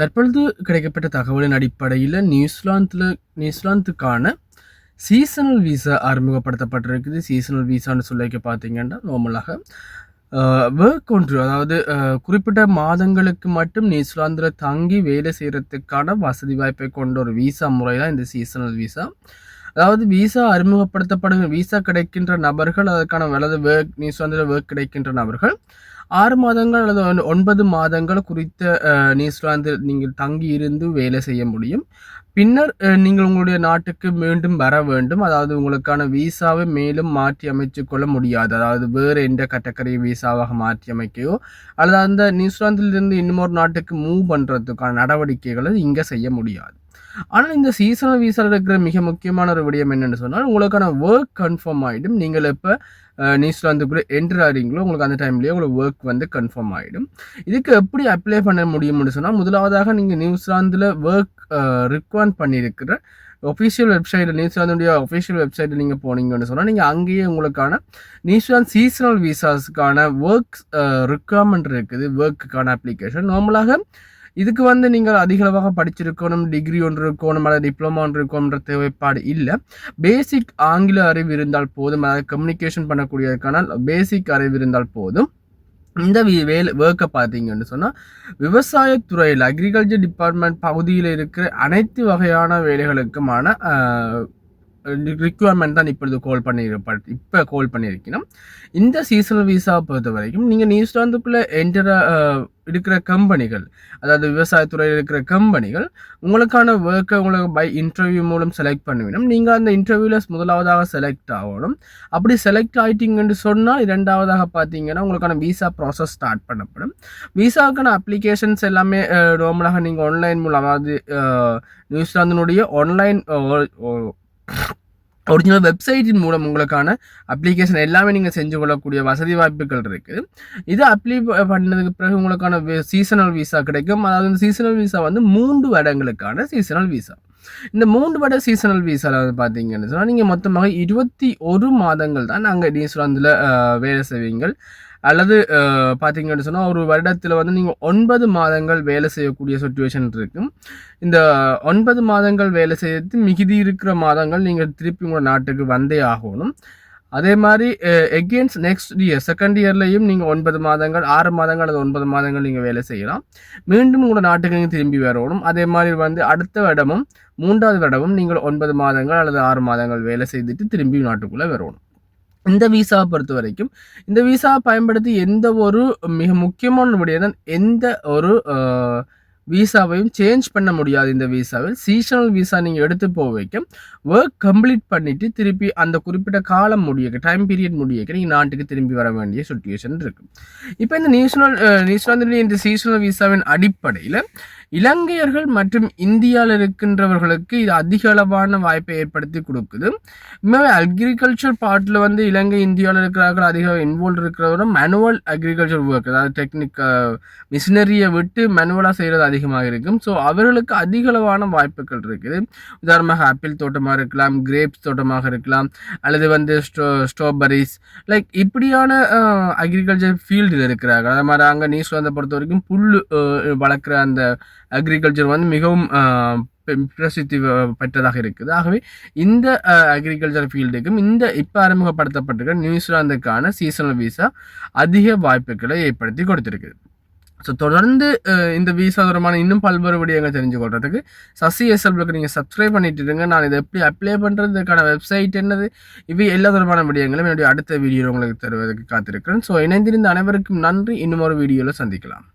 தற்பொழுது கிடைக்கப்பட்ட தகவலின் அடிப்படையில் நியூசிலாந்தில் நியூசிலாந்துக்கான சீசனல் வீசா அறிமுகப்படுத்தப்பட்டிருக்குது. சீசனல் வீசான்னு சொல்லிக்க பார்த்தீங்கன்னா நார்மலாக ஒர்க் ஒன்று அதாவது குறிப்பிட்ட மாதங்களுக்கு மட்டும் நியூசிலாந்தில் தங்கி வேலை செய்கிறதுக்கான வசதி வாய்ப்பை கொண்ட ஒரு வீசா முறை தான் இந்த சீசனல் வீசா அதாவது வீசா அறிமுகப்படுத்தப்படுகிற வீசா கிடைக்கின்ற நபர்கள் அதற்கான வலது ஒர்க் நியூசிலாந்தில் ஒர்க் கிடைக்கின்ற நபர்கள் ஆறு மாதங்கள் அல்லது ஒன்- ஒன்பது மாதங்கள் குறித்த நியூசிலாந்தில் நீங்கள் தங்கி இருந்து வேலை செய்ய முடியும். பின்னர் நீங்கள் உங்களுடைய நாட்டுக்கு மீண்டும் வர வேண்டும். அதாவது உங்களுக்கான விசாவை மேலும் மாற்றி அமைச்சு கொள்ள முடியாது. அதாவது வேறு எந்த கட்டக்கரை விசாவாக மாற்றி அமைக்கையோ அல்லது அந்த நியூசிலாந்திலிருந்து இன்னொரு நாட்டுக்கு மூவ் பண்ணுறதுக்கான நடவடிக்கைகளை இங்கே செய்ய முடியாது. ஆனால் இந்த சீசனல் விசாவில் இருக்கிற மிக முக்கியமான ஒரு விடயம் என்னென்னு சொன்னால் உங்களுக்கான ஒர்க் கன்ஃபார்ம் ஆகிடும் நீங்கள் இப்போ நியூசிலாந்துக்குள்ளே என்டர் ஆகிறீங்களோ உங்களுக்கு அந்த டைம்லேயே உங்களுக்கு ஒர்க் வந்து கன்ஃபார்ம் ஆகிடும் இதுக்கு எப்படி அப்ளை பண்ண முடியும்னு சொன்னால் முதலாவதாக நீங்கள் நியூசிலாந்தில் ஒர்க் ரிக்வயர் பண்ணியிருக்கிற ஒஃபிஷியல் வெப்சைட்டில் நியூசிலாந்துடைய ஒஃபிஷியல் வெப்சைட்டில் நீங்கள் போனீங்கன்னு சொன்னால் நீங்கள் அங்கேயே உங்களுக்கான நியூசிலாந்து சீசனல் விசாஸ்க்கான ஒர்க் ரிக்வயர்மெண்ட் இருக்குது ஒர்க்குக்கான அப்ளிகேஷன் நார்மலாக இதுக்கு வந்து நீங்கள் அதிகளவாக படிச்சிருக்கணும் டிகிரி ஒன்று இருக்கணும் அல்லது டிப்ளமா ஒன்று இருக்கணும்ன்ற தேவைப்பாடு இல்லை. பேசிக் ஆங்கில அறிவு இருந்தால் போதும். அதாவது கம்யூனிகேஷன் பண்ணக்கூடியதுக்கான பேசிக் அறிவு இருந்தால் போதும். இந்த வேலை ஒர்க்கை பார்த்தீங்கன்னு சொன்னால் விவசாயத்துறையில் அக்ரிகல்ச்சர் டிபார்ட்மெண்ட் பகுதியில் இருக்கிற அனைத்து வகையான வேலைகளுக்குமான ரிக்குவயர்மெண்ட் தான் இப்பொழுது கால் பண்ணியிருப்ப இப்போ கால் பண்ணியிருக்கணும் இந்த சீசனல் விசாவை பொறுத்த வரைக்கும் நீங்கள் நியூசிலாந்துக்குள்ளே என்டர் இருக்கிற கம்பெனிகள் அதாவது விவசாயத்துறையில் இருக்கிற கம்பெனிகள் உங்களுக்கான ஒர்க்கை உங்களுக்கு பை இன்டர்வியூ மூலம் செலக்ட் பண்ணுவிடும் நீங்கள் அந்த இன்டர்வியூவில் முதலாவதாக செலக்ட் ஆகணும். அப்படி செலக்ட் ஆகிட்டீங்கன்னு சொன்னால் இரண்டாவதாக பார்த்தீங்கன்னா உங்களுக்கான விசா ப்ராசஸ் ஸ்டார்ட் பண்ணப்படும். விசாவுக்கான அப்ளிகேஷன்ஸ் எல்லாமே நார்மலாக நீங்கள் ஆன்லைன் மூலம் அதாவது நியூசிலாந்தினுடைய ஆன்லைன் ஒரிஜினல் வெப்சைட்டின் மூலம் உங்களுக்கான அப்ளிகேஷன் எல்லாமே நீங்கள் செஞ்சு கொள்ளக்கூடிய வசதி வாய்ப்புகள் இருக்குது இது அப்ளை பண்ணதுக்கு பிறகு உங்களுக்கான சீசனல் விசா கிடைக்கும். அதாவது இந்த சீசனல் விசா வந்து மூன்று வருடங்களுக்கான சீசனல் விசா இந்த மூன்று வட சீசனல் விசாவில் வந்து பார்த்தீங்கன்னு சொன்னால் நீங்கள் மொத்தமாக இருபத்தி ஒரு மாதங்கள் தான் அங்கே நியூசிலாந்தில் வேலை செய்வீங்கள். அல்லது பார்த்தீங்கன்னு சொன்னால் ஒரு வருடத்தில் வந்து நீங்கள் ஒன்பது மாதங்கள் வேலை செய்யக்கூடிய சுச்சுவேஷன் இருக்கும். இந்த ஒன்பது மாதங்கள் வேலை செய்து மிகுதி இருக்கிற மாதங்கள் நீங்கள் திருப்பி உங்கள் நாட்டுக்கு வந்தே ஆகணும். அதே மாதிரி எகெயின்ஸ் நெக்ஸ்ட் இயர் செகண்ட் இயர்லையும் நீங்கள் ஒன்பது மாதங்கள் ஆறு மாதங்கள் அல்லது ஒன்பது மாதங்கள் நீங்கள் வேலை செய்யலாம். மீண்டும் உங்களோட நாட்டுக்கு நீங்கள் திரும்பி வரணும். அதே மாதிரி வந்து அடுத்த வருடமும் மூன்றாவது வருடமும் நீங்கள் ஒன்பது மாதங்கள் அல்லது ஆறு மாதங்கள் வேலை செய்துட்டு திரும்பி நாட்டுக்குள்ளே வரணும். இந்த விசாவை பொறுத்த வரைக்கும் இந்த விசாவை பயன்படுத்தி எந்த ஒரு மிக முக்கியமான விடயம் எந்த ஒரு விசாவையும் சேஞ்ச் பண்ண முடியாது இந்த விசாவில் சீசனல் விசா நீங்கள் எடுத்து போக வைக்க ஒர்க் கம்ப்ளீட் பண்ணிவிட்டு திருப்பி அந்த குறிப்பிட்ட காலம் முடியக்க டைம் பீரியட் முடியக்க நீங்கள் நாட்டுக்கு திரும்பி வர வேண்டிய சுச்சுவேஷன் இருக்குது இப்போ இந்த நியூசிலாந்து நியூசிலாந்துடைய இந்த சீசனல் விசாவின் அடிப்படையில் இலங்கையர்கள் மற்றும் இந்தியாவில் இருக்கின்றவர்களுக்கு இது அதிக அளவான வாய்ப்பை ஏற்படுத்தி கொடுக்குது. உண்மையாகவே அக்ரிகல்ச்சர் பார்ட்டில் வந்து இலங்கை இந்தியாவில் இருக்கிறார்கள் அதிக இன்வால்வ் இருக்கிறவங்க மேனுவல் அக்ரிகல்ச்சர் ஒர்க் அதாவது டெக்னிக் மிஷினரியை விட்டு மேனுவலாக செய்கிறது அதிகமாக இருக்கும். ஸோ அவர்களுக்கு அதிக அளவான வாய்ப்புகள் இருக்குது. உதாரணமாக ஆப்பிள் தோட்டமாக இருக்கலாம் கிரேப்ஸ் தோட்டமாக இருக்கலாம் அல்லது வந்து ஸ்ட்ரோ ஸ்ட்ராபெரிஸ் லைக் இப்படியான அக்ரிகல்ச்சர் ஃபீல்டில் இருக்கிறார்கள். அது மாதிரி அங்கே நியூசிலாந்தை பொறுத்த வரைக்கும் புல் வளர்க்குற அந்த அக்ரிகல்ச்சர் வந்து மிகவும் பெ- பிரசித்தி பெற்றதாக இருக்குது. ஆகவே இந்த அக்ரிகல்ச்சர் ஃபீல்டுக்கும் இந்த இப்போ அறிமுகப்படுத்தப்பட்டிருக்கிற நியூசிலாந்துக்கான சீசனல் விசா அதிக வாய்ப்புகளை ஏற்படுத்தி கொடுத்துருக்குது. ஸோ தொடர்ந்து இந்த விசா தொடர்பான இன்னும் பல்வேறு விடயங்கள் தெரிஞ்சு கொள்றதுக்கு சசி எஸ்எல்புக்கு நீங்கள் சப்ஸ்கிரைப் பண்ணிட்டு இருங்க. நான் இதை எப்படி அப்ளை பண்ணுறதுக்கான வெப்சைட் என்னது? இவை எல்லா தொடர்பான விடயங்களும் என்னுடைய அடுத்த வீடியோ உங்களுக்கு தருவதற்கு காத்திருக்கிறேன். ஸோ இணைந்திருந்த அனைவருக்கும் நன்றி. இன்னும் ஒரு வீடியோவில் சந்திக்கலாம்.